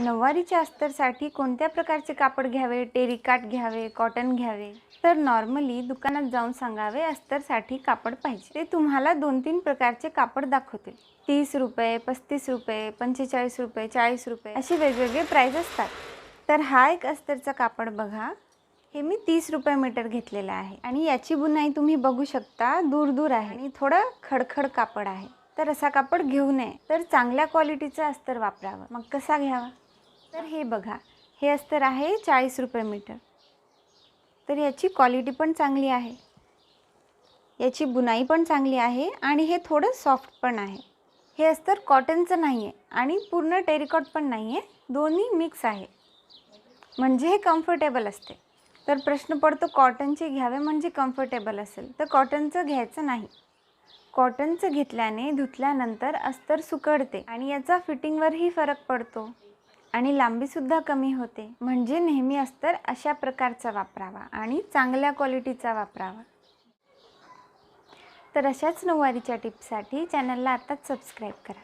नऊवारीच्या अस्तरसाठी कोणत्या प्रकारचे कापड घ्यावे? टेरिकाट घ्यावे कॉटन घ्यावे? तर नॉर्मली दुकानात जाऊन सांगावे अस्तरसाठी कापड पाहिजे. ते तुम्हाला दोन तीन प्रकारचे कापड दाखवतील. तीस रुपये पस्तीस रुपये पंचेचाळीस रुपये चाळीस रुपये असे वेगवेगळे प्राईज असतात. तर हा एक अस्तरचा कापड बघा. हे मी तीस रुपये मीटर घेतलेलं आहे आणि याची बुनाई तुम्ही बघू शकता. दूर दूर आहे आणि थोडं खडखड कापड आहे. तर असा कापड घेऊ नये. तर चांगल्या क्वालिटीचं अस्तर वापरावं. मग कसा घ्यावा? तर हे बघा हे अस्तर आहे चाळीस रुपये मीटर. तर याची क्वालिटी पण चांगली आहे. याची बुनाई पण चांगली आहे आणि हे थोडं सॉफ्ट पण आहे. हे अस्तर कॉटनचं नाही आहे आणि पूर्ण टेरिकॉट पण नाही आहे दोन्ही मिक्स आहे. म्हणजे हे कम्फर्टेबल असते. तर प्रश्न पडतो कॉटनचे घ्यावे म्हणजे कम्फर्टेबल असेल. तर कॉटनचं घ्यायचं नाही. कॉटनचं घेतल्याने धुतल्यानंतर अस्तर सुकडते आणि याचा फिटिंगवरही फरक पडतो. आणि लांबीसुद्धा कमी होते. म्हणजे नेहमी अस्तर अशा प्रकारचा वापरावा आणि चांगल्या क्वालिटीचा वापरावा. तर अशाच नऊवारीच्या टिप्ससाठी चॅनलला आत्ताच सबस्क्राईब करा.